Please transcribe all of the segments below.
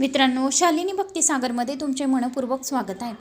मित्रांनो शालिनी भक्तिसागरमध्ये तुमचे मनपूर्वक स्वागत आहे.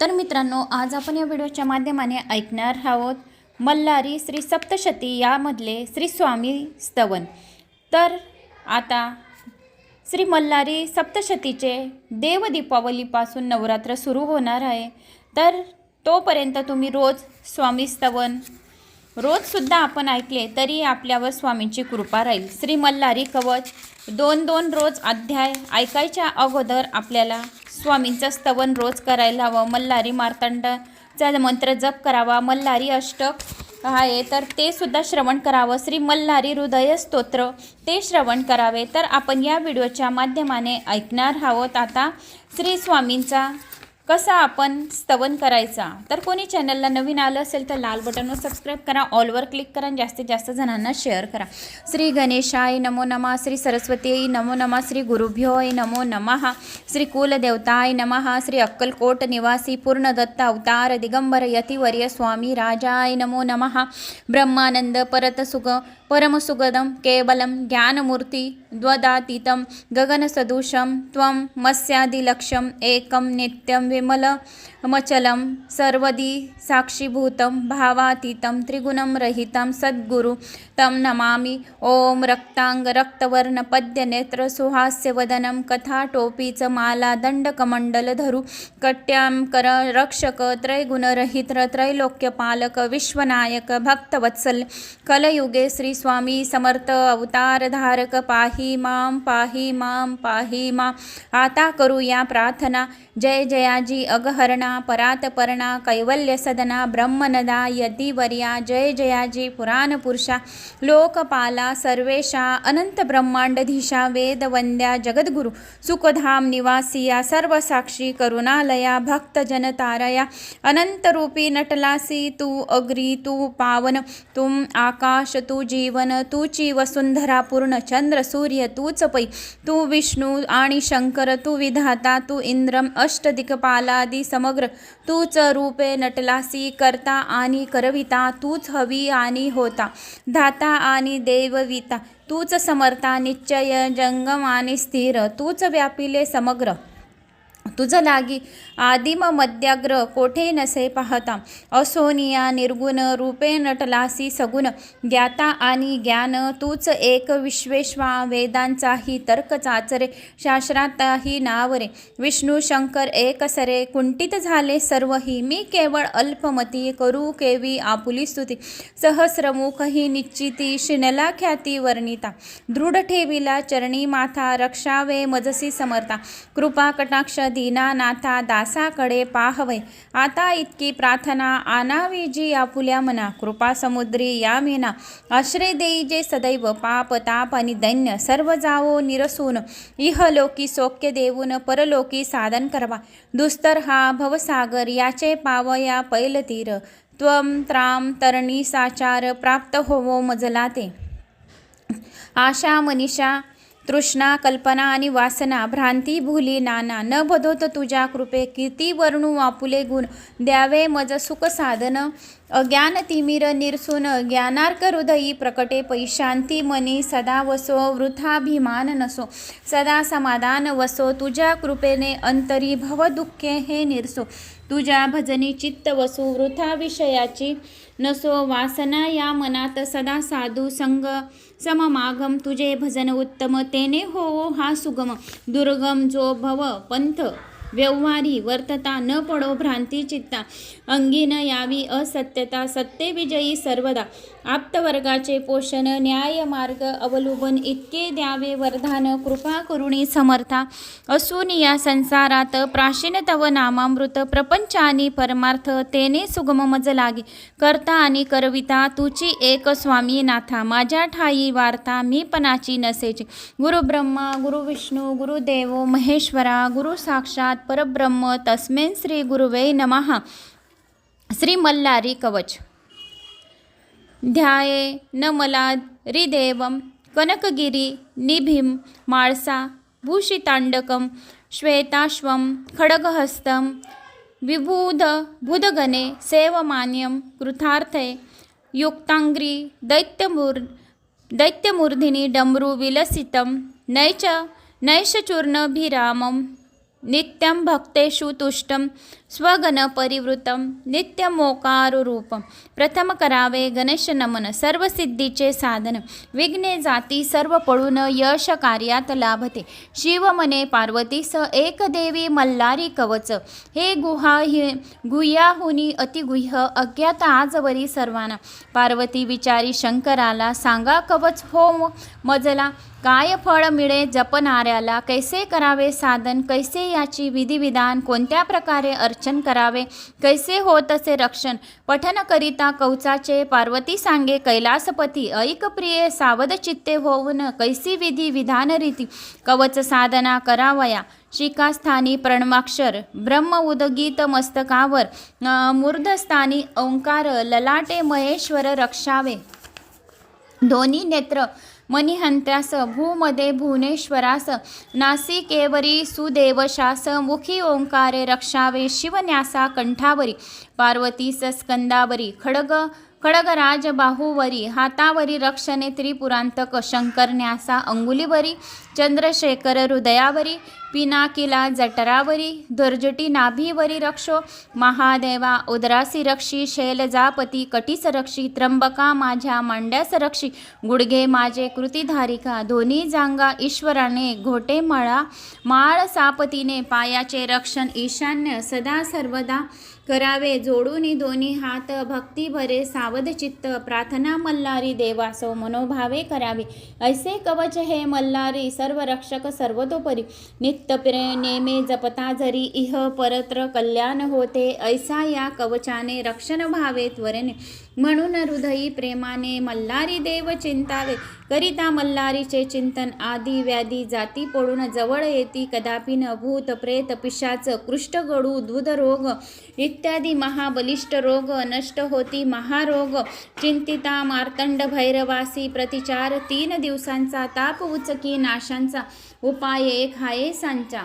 तर मित्रांनो आज आपण या व्हिडिओच्या माध्यमाने ऐकणार आहोत मल्हारी श्री सप्तशती यामधले श्री स्वामी स्तवन. तर आता श्री मल्हारी सप्तशतीचे देव दीपावलीपासून नवरात्र सुरू होणार आहे. तर तोपर्यंत तुम्ही रोज स्वामी स्तवन रोजसुद्धा आपण ऐकले तरी आपल्यावर स्वामींची कृपा राहील. श्री मल्हारी कवच दोन दोन रोज अध्याय ऐकायच्या अगोदर आपल्याला स्वामींचं स्तवन रोज करायला हवं. मल्हारी मार्तंडचा मंत्र जप करावा. मल्हारी अष्टक आहे तर ते सुद्धा श्रवण करावं. श्री मल्हारी हृदय स्तोत्र ते श्रवण करावे. तर आपण या व्हिडिओच्या माध्यमाने ऐकणार आहोत. आता श्री स्वामींचा कसा आपण स्तवन करायचा? तर कोणी चॅनलला नवीन आलं असेल तर लाल बटनवर सबस्क्राईब करा. ऑलवर क्लिक करा आणि जास्तीत जास्त जणांना शेअर करा. श्री गणेशाय नमो नमः. श्री सरस्वती नमो नमः. श्री गुरुभ्योय नमो नमः. श्री कुलदेवताय नमः. श्री अक्कलकोट निवासी पूर्णदत्त अवतार दिगंबर यतिवर्य स्वामी राजाय नमो नमः. ब्रह्मानंद परत सुग परमसुगदं केवलं ज्ञानमूर्ती द्वदातीतं गगनसदृशं त्वं मत्स्यादिलक्ष्यम् एकं नित्यं विमलमचलं सर्वदी साक्षीभूतं भावातीतं त्रिगुणं रहितं सद्गुरु तं नमामि। ॐ रक्ताङ्ग रक्तवर्णपद्यनेत्र सुहास्यवदनं कथाटोपीच माला दण्डकमण्डलधरु कट्यां कर रक्षक त्रैगुणरहित त्रैलोक्यपालक विश्वनायक भक्तवत्सल कलयुगे श्री स्वामी समर्थ अवतारधारक पाही मां पाही मां पाही मा। आता करूया प्रार्थना। जय जयाजी अगहरणा परातपर्णा कैवल्यसदना ब्रह्मनदा यतिवर्या जय जयाजी पुराणपुरुषा लोकपाला सर्वेशा अनंत ब्रह्मांडधीशा वेदवंद्या जगद्गुरु सुखधाम निवासिया सर्वसाक्षी करुणालया भक्तजनतारया अनंतरूपी नटलासी तू अग्री तू पावन तुम आकाश तू जीवन तूची वसुंधरा पूर्ण चंद्र सूर्य तूच पै तू विष्णू आणि शंकर तू विधाता तू इंद्रम अष्टदिकपालादी समग्र तूच रूपे नटलासी करता आणि करविता तूच हवी आणि होता धाता आणि देवविता तूच समर्था निश्चय जंगम आणि स्थिर तूच व्यापिले समग्र. तुझ लागी आदिम मध्याग्र कोठे नसे पाहता? असोनिया निर्गुण रूपे नटलासी सगुण ज्ञाता आणि ज्ञान तूच एक विश्वेश्वा वेदांचाही तर्क चाचरे शास्त्राताही नावरे. विष्णू शंकर एक सरे कुंठित झाले सर्वही. मी केवळ अल्पमती करू केवी आपुली स्तुती. सहस्रमुखही निश्चिती शिनला ख्याती वर्णिता. दृढ ठेविला चरणी माथा रक्षावे मजसी समर्था. कृपा कटाक्ष दीनानाथा दासाकडे पाहवे. आता इतकी प्रार्थना आणावी जी आपुल्या मना. कृपा समुद्री या मेना. आश्रय देई जे सदैव पाप ताप आणि दैन्य सर्व जावो निरसून. इहलोकी सौख्य देऊन परलोकी साधन करवा. दुस्तर हा भवसागर याचे पावया पैलतीर. त्वम त्राम तरणी साचार प्राप्त होवो मजला ते आशा मनीषा तृष्णा कल्पना आणि वासना भ्रांती भुली नाना न बधोत तुझ्या कृपे किती वर्णू आपुले गुण द्यावे मज सुख साधन अज्ञान तिमिर निरसून ज्ञानार्क हृदयी प्रकटे पैशांती मनी सदा वसो वृथाभिमान नसो सदा समाधान वसो तुझ्या कृपेने अंतरी भवदुःखे हे निरसो तुझ्या भजनी चित्त वसो वृथा विषयाची नसो वासना या मनात सदा साधू संग सममागम तुझे भजन उत्तम तेने हो हा सुगम. दुर्गम जो भव पंथ व्यवहारी वर्तता न पडो भ्रांती चित्ता. अंगी न यावी असत्यता सत्ते विजयी सर्वदा. आप्तवर्गाचे पोषण न्याय मार्ग अवलंबन इतके द्यावे वरदान कृपा करुणी समर्था. असून या संसारात प्राचीन तव नामामृत प्रपंच आणि परमार्थ तेने सुगम मज लागे. करता आणि करविता तुची एक स्वामी नाथा माझ्या ठाई वार्ता मी पणाची नसेचे. गुरु ब्रह्मा गुरु विष्णू गुरुदेव महेश्वरा गुरु साक्षात परब्रह्म तस्मेन श्री गुरुवे नमः. श्री मल्लारी कवच. ध्याये न मला कनकगिरी निभिं माळसा भूषिताण्डकं श्वेताश्वं खड्गहस्तं विभूध बुधगणे सेवमान्यं कृथार्थे युक्ताङ्ग्री दैत्यमूर् दैत्यमूर्धिनी डमरू विलसितं नैच नैशचूर्णभिरामं नित्यं भक्तेषु तुष्टं स्वगणपरिवृतं नित्यमोकारुरूपं। प्रथम करावे गणेश नमन सर्व सिद्धीचे साधन। विघ्ने जाती सर्व पळून यश कार्यात लाभते। शिवमने पार्वती पार्वतीस एक देवी मल्लारी कवच। हे गुहा हि गुह्याहुनी अतिगुह्य अज्ञात आजवरी सर्वांना। पार्वती विचारी शंकराला सांगा कवच हो मजला काय फळ मिळे जपणाऱ्याला कैसे करावे साधन कैसे याची विधिविधान कोणत्या प्रकारे अर्चन करावे कैसे होत असे रक्षण पठन करिता कवचाचे पार्वती सांगे कैलासपती ऐक प्रिये सावध चित्ते होऊन कैसी विधी विधान रीती कवच साधना करावया शिकास्थानी प्रणमाक्षर ब्रह्म उदगीत मस्तकावर मूर्धस्थानी ओंकार ललाटे महेश्वर रक्षावे. दोन्ही नेत्र मणिहंत्यास भूमध्ये भुवनेश्वरास नासिकेवरी सुदेवशास मुखी ओंकारे रक्षावे शिवन्यासा कंठावरी पार्वतीस स्कंदावरी खडग खडगराज बाहुवरी हातावरी रक्षणे त्रिपुरांतक शंकर न्यासा अंगुलीवरी चंद्रशेखर हृदयावरी पिनाकिला जठरावरी दुर्जटी नाभीवरी रक्षो महादेवा उदरासी रक्षी शैलजापती कटीस रक्षी त्र्यंबका माझ्या मांड्यास रक्षी गुडघे माझे कृतीधारिका दोन्ही जांगा ईश्वराने घोटे मळा माळ सापतीने पायाचे रक्षण ईशान्य सदा सर्वदा करावे. जोडूनी दोन्ही हात भक्ती भरे सावध चित्त प्रार्थना मल्लारी देवासो मनोभावे करावे. ऐसे कवच हे मल्लारी सर्व रक्षक सर्वतोपरी. नित्यप्रे नेमे जपता जरी इह परत्र कल्याण होते. ऐसा या कवचाने रक्षण व्हावे त्वरेने. म्हणून हृदयी प्रेमाने मल्लारी देव चिंतावे. करिता मल्लारीचे चिंतन आदी व्याधी जाती पडून जवळ येती. कदापि न भूत प्रेत पिशाच कृष्ट गडू दूध रोग इत्यादी महाबलिष्ठ रोग नष्ट होती. महारोग चिंतिता मार्तंड भैरवासी प्रतिचार तीन दिवसांचा ताप उचकी नाशांचा उपाय एक हाये सांचा.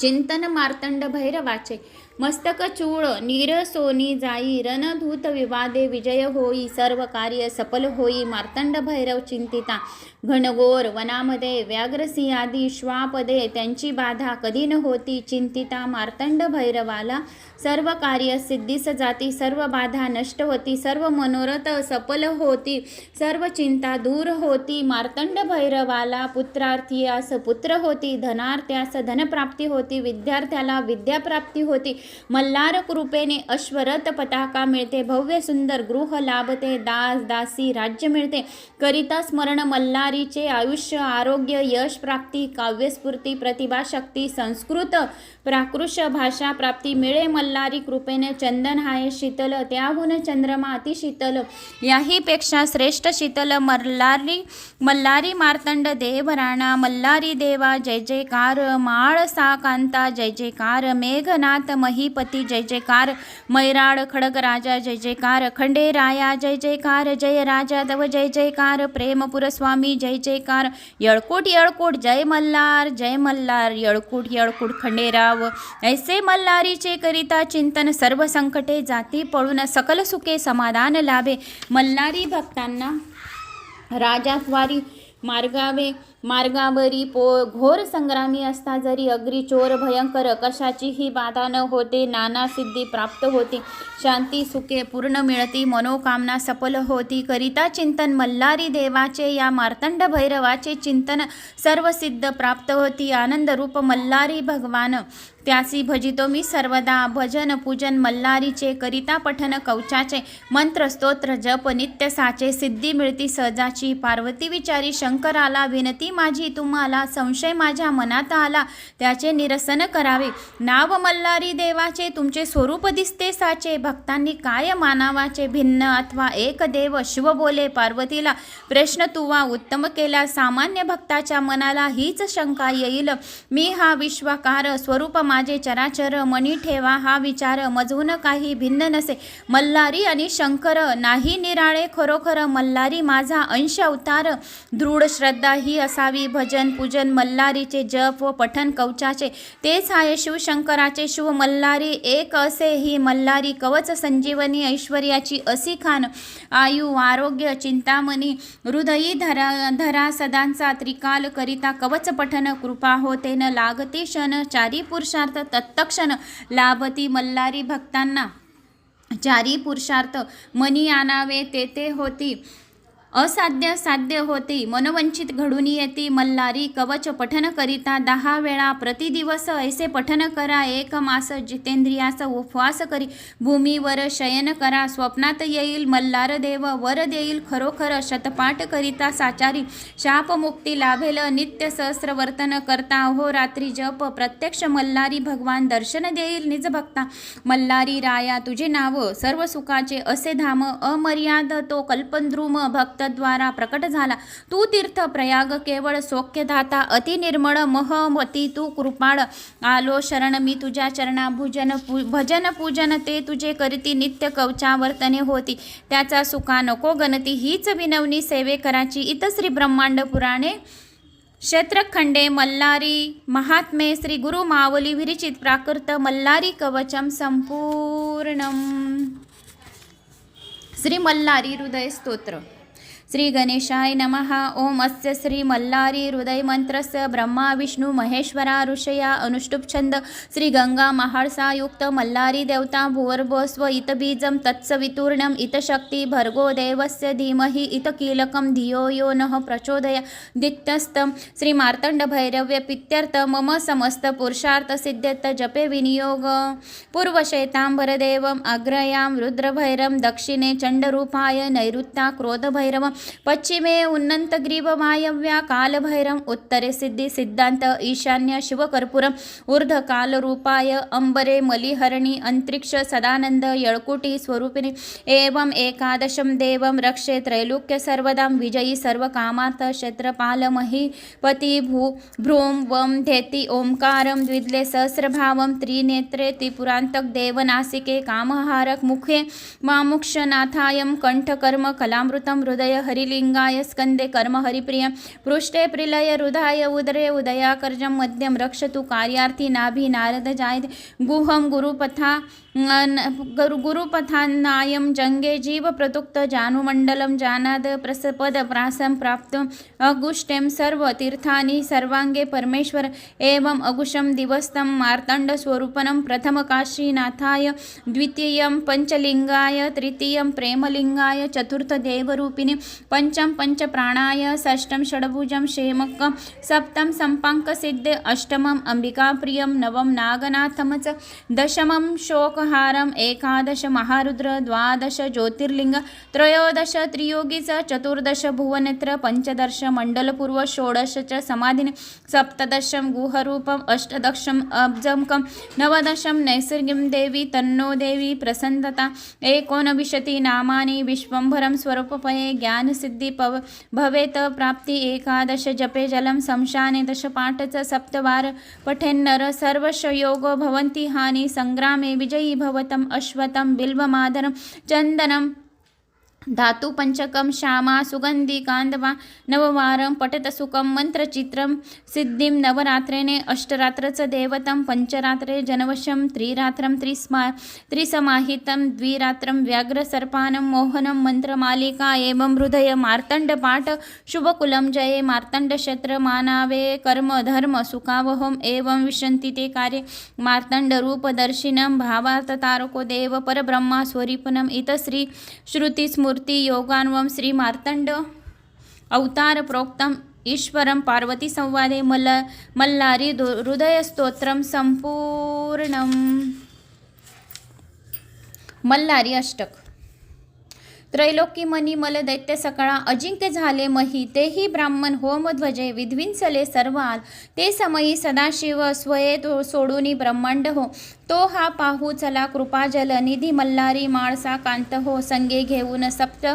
चिंतन मार्तंड भैरवाचे. मस्तक चूळ नीर सोनी जाई रणधूत विवादे विजय होई सर्व कार्य सफल होई मार्तंड भैरव चिंतिता. घनगोर वनामध्ये व्याघ्रसियादी श्वापदे त्यांची बाधा कधी न होती चिंतिता मार्तंड भैरवाला. सर्व कार्य सिद्धीस जाती सर्व बाधा नष्ट होती सर्व मनोरथ सफल होती सर्व चिंता दूर होती. मार्तंड भैरवाला पुत्रार्थीयास पुत्र होती धनार्थ्यास धनप्राप्ती होती. विद्यार्थ्याला विद्याप्राप्ती होती. मल्हार कृपेने अश्वरथ पताका मिळते भव्य सुंदर गृह लाभते दास दासी राज्य मिळते. करिता स्मरण मल्हारीचे आयुष्य आरोग्य यश प्राप्ती काव्यस्फूर्ती प्रतिभाशक्ती संस्कृत प्राकृष भाषा प्राप्ती मिळे मल्हारी कृपेने चंदन हाय शीतल त्याहून चंद्रमा अति शीतल. याहीपेक्षा श्रेष्ठ शीतल मल्हारी मल्हारी मार्तंड देवराणा मल्हारी देवा जय जयकार माळ सा शांता जय जयकार मेघनाथ महीपती जय जयकार मैराड खडगराजा जय जयकार खंडेराया जय जयकार जय राजा दव जय जयकार प्रेमपुर स्वामी जय जयकार यळकोट यळकोट जय मल्हार जय मल्हार यळकोट यळकोट खंडेराव ऐसे मल्हारीचे करिता चिंतन सर्व संकटे जाती पळून सकल सुखे समाधान लाभे मल्हारी भक्तांना राजाद्वारी मार्गावे मार्गावरी पो घोर संग्रामी असता जरी अग्री चोर भयंकर कशाचीही बाधा न होते नाना सिद्धी प्राप्त होती. शांती सुखे पूर्ण मिळती मनोकामना सफल होती. करिता चिंतन मल्हारी देवाचे या मार्तंड भैरवाचे चिंतन सर्व सिद्ध प्राप्त होती. आनंदरूप मल्हारी भगवान. त्यासी भजितो मी सर्वदा. भजन पूजन मल्हारीचे करिता पठन कवचाचे मंत्र स्तोत्र जप नित्य साचे सिद्धी मिळती. सहजाची पार्वती विचारी शंकराला विनती माझी तुम्हाला संशय माझ्या मनात आला त्याचे निरसन करावे. नाव मल्हारी देवाचे तुमचे स्वरूप दिसते साचे. भक्तांनी काय मानावाचे? भिन्न अथवा एक देव शिव बोले पार्वतीला. प्रश्न तुवा उत्तम केला सामान्य भक्ताच्या मनाला हीच शंका येईल. मी हा विश्वाकार स्वरूप माझे चराचर मनी ठेवा हा विचार मजून काही भिन्न नसे. मल्हारी आणि शंकर नाही निराळे खरोखर मल्हारी माझा अंश अवतार. दृढ श्रद्धा ही असा असावी भजन पूजन मल्हारीचे जप व पठन कवचाचे. तेच आहे शिवशंकराचे शिव मल्हारी. एक असे ही मल्हारी कवच संजीवनी ऐश्वर्याची असी खान. आयु आरोग्य चिंतामणी हृदयी धरा धरा सदांचा त्रिकाल करिता कवच पठन कृपा होते न लागती क्षण. चारी पुरुषार्थ तत्तक्षण लाभती मल्हारी भक्तांना. चारी पुरुषार्थ मनी आणावे तेथे होती. असाध्य साध्य होती. मनोवंचित घडून येती. मल्हारी कवच पठन करिता दहा वेळा प्रतिदिवस ऐसे पठन करा. एक मास जितेंद्रियास उपवास करी. भूमीवर शयन करा. स्वप्नात येईल मल्हार देव. वर देईल खरोखर शतपाठ करिता साचारी. शापमुक्ती लाभेल. नित्य सहस्र वर्तन करता. हो रात्री जप. प्रत्यक्ष मल्हारी भगवान दर्शन देईल निज भक्ता. मल्हारी राया तुझे नाव. सर्व सुखाचे असे धाम. अमर्याद तो कल्पद्रुम. भक्तद्वारा प्रकट झाला. तू तीर्थ प्रयाग केवळ सौख्यदाता अतिनिर्मळ महमती तू कृपाळ. आलो शरण मी तुझ्या चरणा भुजन पू भजन पूजन ते तुझे करीती नित्य कवचावर्तने होती. त्याचा सुखा नको गणती हीच विनवणी सेवे कराची. इतश्री ब्रह्मांड पुराणे क्षेत्रखंडे मल्लारी महात्मे श्री गुरु मावली विरिचित प्राकृत मल्लारी कवचम संपूर्ण श्री मल्लारी हृदय स्तोत्र. श्री गणेशाय नमः. ओम अस्य श्री मल्लारी हृदय ब्रह्मा विष्णू महेश्वरा ऋषया अनुष्टुप छंद श्री गंगा महाळसायुक्त मल्लारी देवता भुवर्भस्व इत तत्सवितूर्णम्. इत शक्ती भर्गो देवस्य धीमहि इतकीलकं धियो यो नः प्रचोदय. दित्यस्तं श्री मार्तंड भैरव्य पित्यर्थ मम समस्त पुरुषार्थ जपे विनियोग. पूर्वशैताम्बरदेवम् अग्रयां रुद्रभैरं दक्षिणे चण्डरूपाय नैऋत्या क्रोधभैरवं पश्चिमे उन्नतग्रीवमायव्या कालभैरम् उत्तरे सिद्धी सिद्धान्त ईशान्य शिवकर्पूरम् ऊर्ध्वकालरूपाय अंबरे मलिहरणि अंतरिक्ष सदानंद यळकुटी स्वरूपिणी एवम् एकादशं देवं रक्षे त्रैलोक्य सर्वदां विजयी सर्वकामार्थ क्षेत्रपालमहीपति भू भ्रूं वं धेति ओंकारं द्विद्ले सहस्रभावं त्रिनेत्रे त्रिपुरान्तक देवनासिके कामहारक मुखे मामुक्षनाथायं कण्ठकर्म कलामृतं हृदय हरिलिङ्गाय स्कन्दे कर्म हरिप्रियं पृष्ठे प्रिलय हृदय उदरे उदयाकर्जम मध्यम रक्षतु कार्यार्थी नाभी नारद जायते गुहं गुरुपथा गुरु गुरुपथानायं जङ्गे जीवप्रतुक्त जानुमण्डलं जानाद प्रसपदप्रासं प्राप्तुम् अगुष्टें सर्वतीर्थानि सर्वाङ्गे परमेश्वर एवम् अगुषं दिवस्तं मार्तण्डस्वरूपणं प्रथमकाशीनाथाय द्वितीयं पञ्चलिङ्गाय तृतीयं प्रेमलिङ्गाय चतुर्थदेवरूपिणि पञ्चं पञ्चप्राणाय षष्ठं षड्भुजं क्षेमकं सप्तं सम्पाङ्कसिद्धे अष्टमम् अम्बिकाप्रियं नवं नागनाथं च दशमं शोकहारम् एकादश महारुद्र द्वादश ज्योतिर्लिंग त्रयोदश त्रियोगीच च चतुर्दश भुवनेत्र पञ्चदश मंडलपूर्व षोडश च समाधिनि सप्तदशं गुहरूपम् अष्टदशम् अब्जकं नवदशं नैसर्गिं देवी तन्नो देवी प्रसन्नता एकोनविंशति नामानि विश्वम्भरं स्वरूपपये ज्ञानसिद्धी पव भवेत् प्राप्ती एकादश जपे जलं शमशाने दशपाठ च सप्तवार पठेन्नर सर्वशयोगो भवन्ति हानि सङ्ग्रामे विजयी। भवतम् अश्वतं बिल्वमादनं चन्दनं धातुपञ्चकं श्यामा सुगन्धि कान्दवा नववारं पठतसुखं मन्त्रचित्रं सिद्धिं नवरात्रेणे अष्टरात्रचं देवतं पञ्चरात्रे जनवशं त्रिरात्रं त्रिस्मा त्रिसमाहितं द्विरात्रं व्याघ्रसर्पानं मोहनं मन्त्रमालिका एवं हृदय मार्तण्डपाठ शुभकुलं जये मार्तण्डक्षेत्र मानावे कर्म धर्म सुखावहम् एवं विशन्ति ते कार्ये मार्तण्डरूपदर्शिनं भावार्थतारको देव परब्रह्मा स्वरूपनम् इतश्री श्रुतिस्मृति योगान्वं श्री मार्तण्ड अवतार प्रोक्तम्। ईश्वरं पार्वती संवादे मल्ल मल्लारी दु- हृदयस्तोत्रं मल्लारी अष्टक। त्रैलोकी मनी मल दैत्य सकाळा अजिंक्य झाले मही तेही ब्राह्मण होमध्वजे विध्विंसले सर्वाल। ते समयी सदाशिव स्वये सोडूनी ब्रह्मांड हो तो हा पाहू चला कृपाजल निधी मल्हारी माळसा कांत हो संगे घेऊन सप्त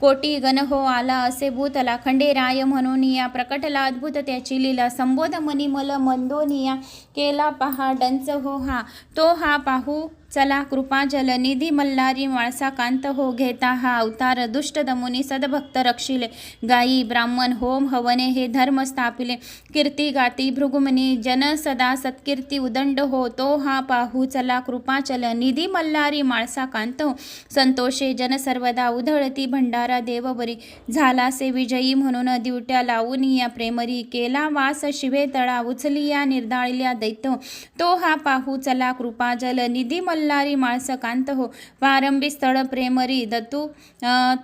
कोटी गण हो आला असे भूतला खंडेराय म्हणून या प्रकटला अद्भुत त्याची लीला संबोध मनिमल मंदोनिया केला पहा डंच हो हा. तो हा पाहू चला कृपाजल निधी मल्हारी माळसा कांत हो घेता हा अवतार दुष्ट दमुनी सदभक्त रक्षिले गायी ब्राह्मण होम हवने हे धर्म स्थापिले कीर्ती गाती भृगुमनी जन सदा सत्कीर्ती उदंड हो तो हा पाहू चला कृपाचल निधी मल्हारी माळसा कांतो संतोषे जन सर्वदा उधळती भंडारा देवबरी झालासे विजयी म्हणून दिवट्या लावून या प्रेमरी केला वास शिवे तळा उचलिया निर्दाळल्या दैत्य तो हा पाहू चला कृपाजल निधी मल्हारी माळस कांत हो प्रारंभी स्थळ प्रेमरी दतू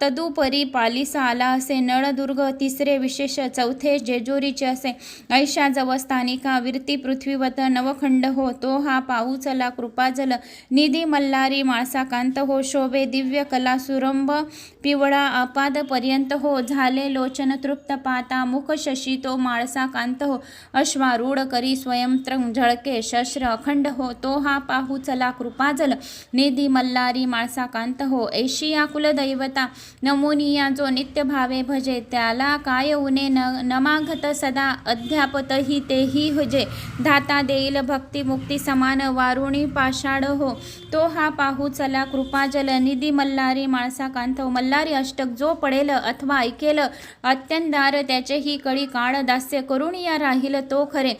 तदुपरी पालिसा आला असे नळदुर्ग तिसरे विशेष चौथे जेजोरीचे असे ऐशा जव स्थानिका वीरती पृथ्वीवत नवखंड हो तो हा पाहू चला कृपाजल निधी मल्हारी माळसाकांत हो शोभे दिव्य कला सुरंभ पिवळा अपाद पर्यंत हो झाले लोचन तृप्त पाता मुख शशी तो माळसाकांत हो अश्वारूढ करी स्वयंत्र झळके शस्त्र अखंड हो तो हा पाहू चला कृपाजल निधी मल्हारी माळसाकांत हो ऐशिया कुलदैवता नमुनिया जो नित्य भावे भजे त्याला काय उने न नमागत सदा अध्यापतही तेही हुजे. धाता देईल भक्ती मुक्ती समान वारुण पाषाढ हो. तो हा पाहू चला कृपाजल निधी मल्हारी माणसा कांथव मल्हारी अष्टक जो पडेल अथवा ऐकेल अत्यंदार त्याचेही कळी काळ दास्य करून या राहील तो खरे.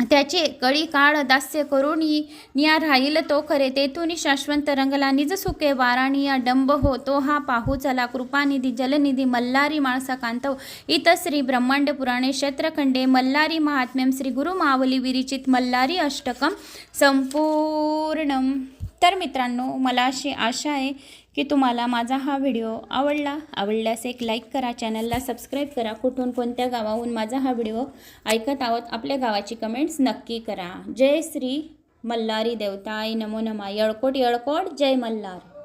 त्याचे कळी काळ दास्य करून निया राहील तो खरे. तेथून शाश्वत रंगला निज सुके वाराणिया डंब हो. तो हा पाहू चला कृपानिधी जलनिधी मल्हारी माळसा कांतव. इत श्री ब्रह्मांड पुराणे क्षेत्रखंडे मल्हारी महात्म्यम श्री गुरु मावली विरिचित मल्हारी अष्टकम संपूर्ण तर मित्रांनो मला अशी आशा आहे की तुम्हाला माझा हा व्हिडिओ आवडला आवडल्यास एक लाईक करा चॅनलला सबस्क्राईब करा. कुठून कोणत्या गावाहून माझा हा व्हिडिओ ऐकत आहोत आपल्या गावाची कमेंट्स नक्की करा. जय श्री मल्हारी देवताय नमो नमा. यळकोट यळकोट जय मल्हार.